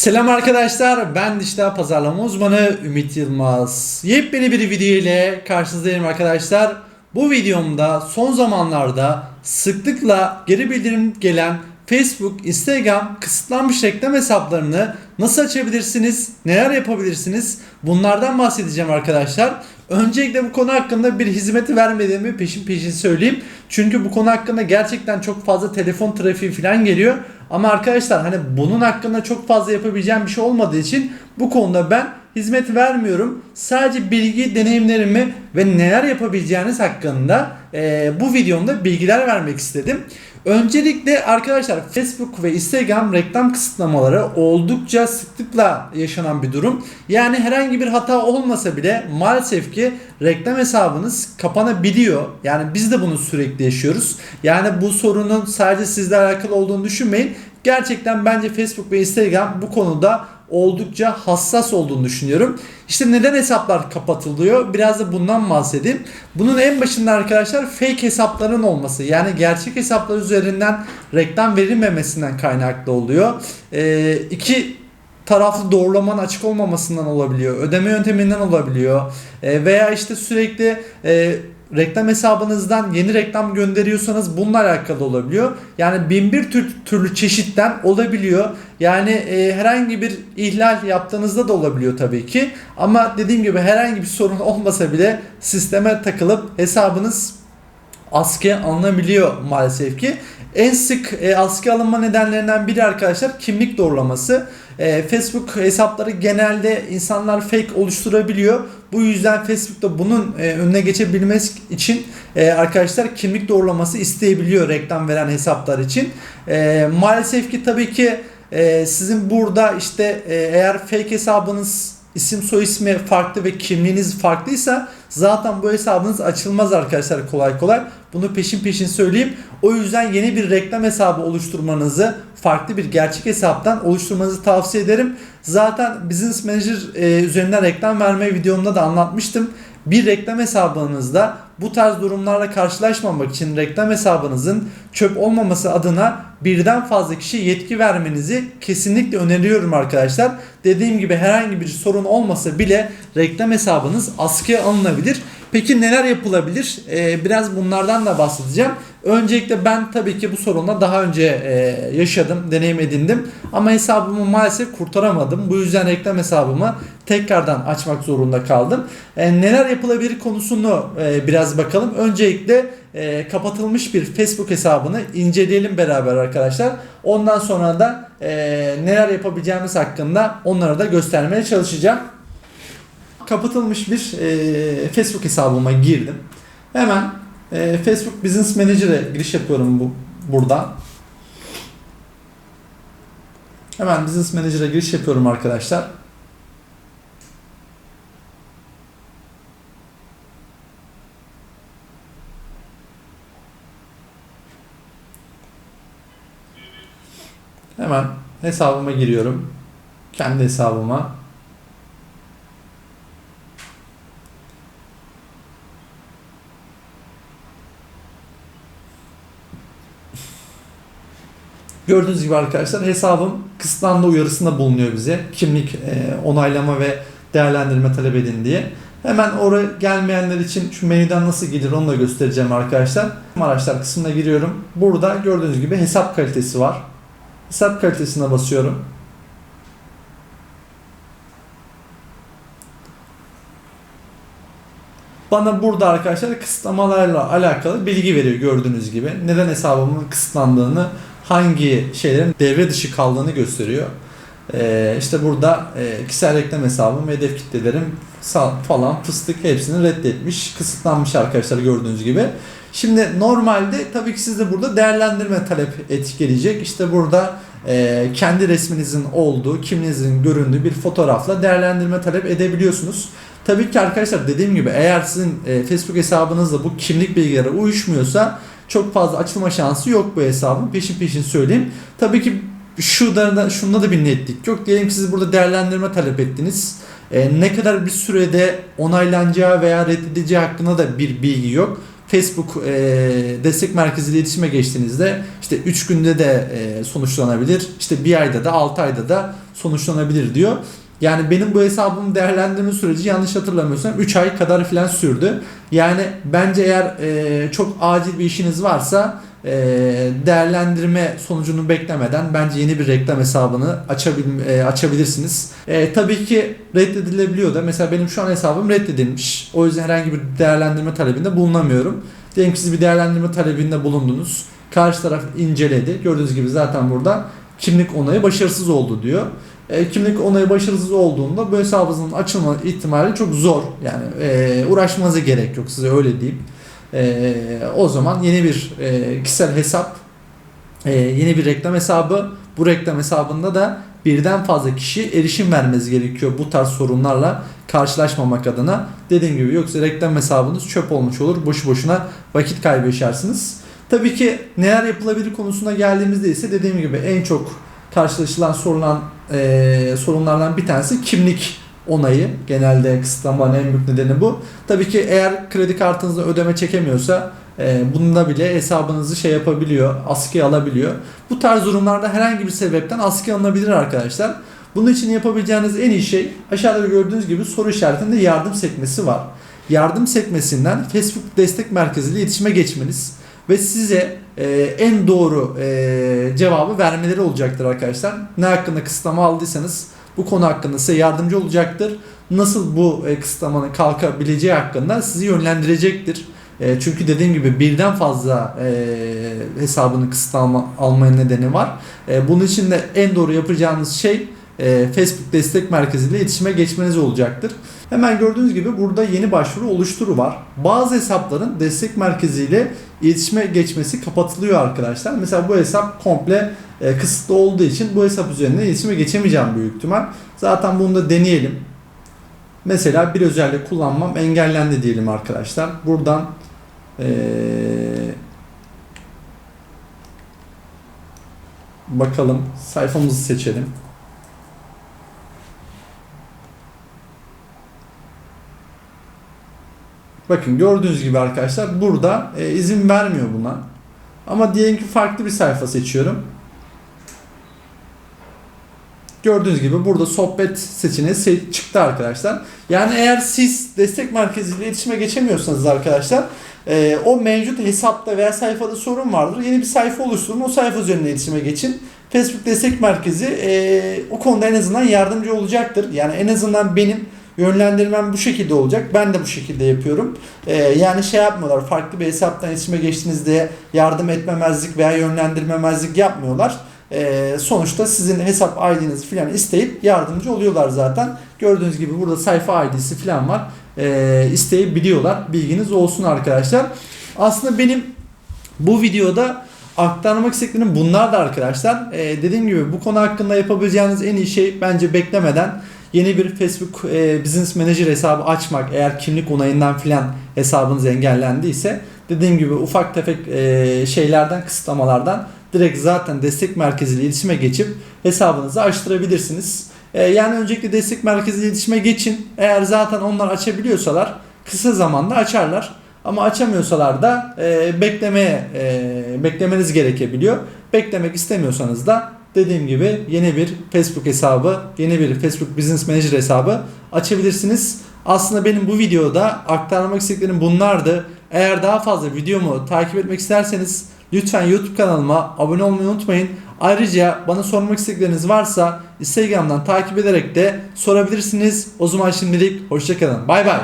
Selam arkadaşlar, ben dijital pazarlama uzmanı Ümit Yılmaz. Yepyeni bir video ile karşınızdayım arkadaşlar. Bu videomda son zamanlarda sıklıkla geri bildirim gelen Facebook, Instagram kısıtlanmış reklam hesaplarını nasıl açabilirsiniz, neler yapabilirsiniz bunlardan bahsedeceğim arkadaşlar. Öncelikle bu konu hakkında bir hizmeti vermediğimi peşin peşin söyleyeyim. Çünkü bu konu hakkında gerçekten çok fazla telefon trafiği falan geliyor. Ama arkadaşlar hani bunun hakkında çok fazla yapabileceğim bir şey olmadığı için bu konuda ben hizmet vermiyorum. Sadece bilgi, deneyimlerimi ve neler yapabileceğiniz hakkında e, bu videomda bilgiler vermek istedim. Öncelikle arkadaşlar Facebook ve Instagram reklam kısıtlamaları oldukça sıklıkla yaşanan bir durum. Yani herhangi bir hata olmasa bile maalesef ki reklam hesabınız kapanabiliyor. Yani biz de bunu sürekli yaşıyoruz. Yani bu sorunun sadece sizle alakalı olduğunu düşünmeyin. Gerçekten bence Facebook ve Instagram bu konuda oldukça hassas olduğunu düşünüyorum. İşte neden hesaplar kapatılıyor? Biraz da bundan bahsedeyim. Bunun en başında arkadaşlar fake hesapların olması. Yani gerçek hesaplar üzerinden reklam verilmemesinden kaynaklı oluyor. Ee, iki taraflı doğrulamanın açık olmamasından olabiliyor. Ödeme yönteminden olabiliyor. Ee, veya işte sürekli e, reklam hesabınızdan yeni reklam gönderiyorsanız bununla alakalı olabiliyor. Yani bin bir tür, türlü çeşitten olabiliyor. Yani e, herhangi bir ihlal yaptığınızda da olabiliyor tabii ki. Ama dediğim gibi herhangi bir sorun olmasa bile sisteme takılıp hesabınız askıya alınabiliyor maalesef ki. En sık e, askıya alınma nedenlerinden biri arkadaşlar kimlik doğrulaması. E, Facebook hesapları genelde insanlar fake oluşturabiliyor. Bu yüzden Facebook'ta bunun e, önüne geçebilmesi için e, arkadaşlar kimlik doğrulaması isteyebiliyor reklam veren hesaplar için. E, maalesef ki tabii ki e, sizin burada işte e, eğer fake hesabınız isim soy ismi farklı ve kimliğiniz farklıysa zaten bu hesabınız açılmaz arkadaşlar kolay kolay. Bunu peşin peşin söyleyeyim. O yüzden yeni bir reklam hesabı oluşturmanızı farklı bir gerçek hesaptan oluşturmanızı tavsiye ederim. Zaten Business Manager e, üzerinden reklam verme videomda da anlatmıştım. Bir reklam hesabınızda bu tarz durumlarla karşılaşmamak için reklam hesabınızın çöp olmaması adına birden fazla kişi yetki vermenizi kesinlikle öneriyorum arkadaşlar. Dediğim gibi herhangi bir sorun olmasa bile reklam hesabınız askıya alınabilir. Peki neler yapılabilir? Ee, biraz bunlardan da bahsedeceğim. Öncelikle ben tabii ki bu sorunla daha önce e, yaşadım, deneyim edindim. Ama hesabımı maalesef kurtaramadım. Bu yüzden reklam hesabımı tekrardan açmak zorunda kaldım. E, neler yapılabilir konusunu e, biraz bakalım. Öncelikle e, kapatılmış bir Facebook hesabını inceleyelim beraber arkadaşlar. Ondan sonra da e, neler yapabileceğimiz hakkında onları da göstermeye çalışacağım. Kapatılmış bir e, Facebook hesabıma girdim. Hemen e, Facebook Business Manager'e giriş yapıyorum bu buradan. Hemen Business Manager'e giriş yapıyorum arkadaşlar. Hemen hesabıma giriyorum. Kendi hesabıma. Gördüğünüz gibi arkadaşlar hesabım kısıtlandı uyarısında bulunuyor bize. Kimlik e, onaylama ve değerlendirme talep edin diye. Hemen oraya gelmeyenler için şu menüden nasıl gelir onu da göstereceğim arkadaşlar. Araçlar kısmına giriyorum. Burada gördüğünüz gibi hesap kalitesi var. Hesap kalitesine basıyorum. Bana burada arkadaşlar kısıtlamalarla alakalı bilgi veriyor gördüğünüz gibi. Neden hesabımın kısıtlandığını, hangi şeylerin devre dışı kaldığını gösteriyor. Ee, işte burada e, kişisel reklam hesabım, hedef kitlelerim falan fıstık hepsini reddetmiş, kısıtlanmış arkadaşlar gördüğünüz gibi. Şimdi normalde tabii ki sizde burada değerlendirme talep etkileyecek. İşte burada e, kendi resminizin olduğu, kimliğinizin göründüğü bir fotoğrafla değerlendirme talep edebiliyorsunuz. Tabii ki arkadaşlar dediğim gibi eğer sizin e, Facebook hesabınızla bu kimlik bilgileri uyuşmuyorsa çok fazla açılma şansı yok bu hesabın. Peşin peşin söyleyeyim. Tabii ki şurada da şunda da bir netlik yok. Diyelim ki siz burada değerlendirme talep ettiniz. E, ne kadar bir sürede onaylanacağı veya reddedileceği hakkında da bir bilgi yok. Facebook e, destek merkeziyle iletişime geçtiğinizde işte 3 günde de e, sonuçlanabilir. işte bir ayda da 6 ayda da sonuçlanabilir diyor. Yani benim bu hesabımı değerlendirme süreci yanlış hatırlamıyorsam 3 ay kadar filan sürdü. Yani bence eğer e, çok acil bir işiniz varsa e, değerlendirme sonucunu beklemeden bence yeni bir reklam hesabını açabil, e, açabilirsiniz. E, tabii ki reddedilebiliyor da mesela benim şu an hesabım reddedilmiş. O yüzden herhangi bir değerlendirme talebinde bulunamıyorum. Diyelim ki siz bir değerlendirme talebinde bulundunuz. Karşı taraf inceledi. Gördüğünüz gibi zaten burada kimlik onayı başarısız oldu diyor. E, kimlik onayı başarısız olduğunda bu hesabınızın açılma ihtimali çok zor. Yani e, uğraşmanıza gerek yok size öyle diyeyim. E, o zaman yeni bir e, kişisel hesap, e, yeni bir reklam hesabı. Bu reklam hesabında da birden fazla kişi erişim vermeniz gerekiyor bu tarz sorunlarla karşılaşmamak adına. Dediğim gibi yoksa reklam hesabınız çöp olmuş olur. Boşu boşuna vakit kaybı. Tabii ki neler yapılabilir konusuna geldiğimizde ise dediğim gibi en çok karşılaşılan sorulan e, sorunlardan bir tanesi kimlik onayı. Genelde kısıtlamanın en büyük nedeni bu. Tabii ki eğer kredi kartınızda ödeme çekemiyorsa e, bunda bile hesabınızı şey yapabiliyor, askıya alabiliyor. Bu tarz durumlarda herhangi bir sebepten askıya alınabilir arkadaşlar. Bunun için yapabileceğiniz en iyi şey aşağıda gördüğünüz gibi soru işaretinde yardım sekmesi var. Yardım sekmesinden Facebook destek merkeziyle iletişime geçmeniz ve size e, en doğru e, cevabı vermeleri olacaktır arkadaşlar. Ne hakkında kısıtlama aldıysanız bu konu hakkında size yardımcı olacaktır. Nasıl bu e, kısıtlamanın kalkabileceği hakkında sizi yönlendirecektir. E, çünkü dediğim gibi birden fazla e, hesabını kısıtlama almaya nedeni var. E, bunun için de en doğru yapacağınız şey e, Facebook destek merkeziyle iletişime geçmeniz olacaktır. Hemen gördüğünüz gibi burada yeni başvuru oluşturu var. Bazı hesapların destek merkeziyle iletişime geçmesi kapatılıyor arkadaşlar. Mesela bu hesap komple e, kısıtlı olduğu için bu hesap üzerinden iletişime geçemeyeceğim büyük ihtimal. Zaten bunu da deneyelim. Mesela bir özellik kullanmam engellendi diyelim arkadaşlar. Buradan ee, bakalım sayfamızı seçelim. Bakın gördüğünüz gibi arkadaşlar burada e, izin vermiyor buna. Ama diyelim ki farklı bir sayfa seçiyorum. Gördüğünüz gibi burada sohbet seçeneği se- çıktı arkadaşlar. Yani eğer siz destek merkeziyle iletişime geçemiyorsanız arkadaşlar e, o mevcut hesapta veya sayfada sorun vardır. Yeni bir sayfa oluşturun. O sayfa üzerinden iletişime geçin. Facebook destek merkezi e, o konuda en azından yardımcı olacaktır. Yani en azından benim yönlendirmem bu şekilde olacak. Ben de bu şekilde yapıyorum. Ee, yani şey yapmıyorlar. Farklı bir hesaptan iletişime geçtiğinizde yardım etmemezlik veya yönlendirmemezlik yapmıyorlar. Ee, sonuçta sizin hesap ID'nizi falan isteyip yardımcı oluyorlar zaten. Gördüğünüz gibi burada sayfa ID'si falan var. Ee, isteyebiliyorlar. Bilginiz olsun arkadaşlar. Aslında benim bu videoda aktarmak istediklerim bunlar da arkadaşlar. Ee, dediğim gibi bu konu hakkında yapabileceğiniz en iyi şey bence beklemeden yeni bir Facebook e, Business Manager hesabı açmak eğer kimlik onayından filan hesabınız engellendiyse dediğim gibi ufak tefek e, şeylerden kısıtlamalardan direkt zaten destek merkeziyle iletişime geçip hesabınızı açtırabilirsiniz. E, yani öncelikle destek merkeziyle iletişime geçin. Eğer zaten onlar açabiliyorsalar kısa zamanda açarlar. Ama açamıyorsalar da e, beklemeye e, beklemeniz gerekebiliyor. Beklemek istemiyorsanız da dediğim gibi yeni bir Facebook hesabı, yeni bir Facebook Business Manager hesabı açabilirsiniz. Aslında benim bu videoda aktarmak istediklerim bunlardı. Eğer daha fazla videomu takip etmek isterseniz lütfen YouTube kanalıma abone olmayı unutmayın. Ayrıca bana sormak istedikleriniz varsa Instagram'dan takip ederek de sorabilirsiniz. O zaman şimdilik hoşçakalın. Bay bay.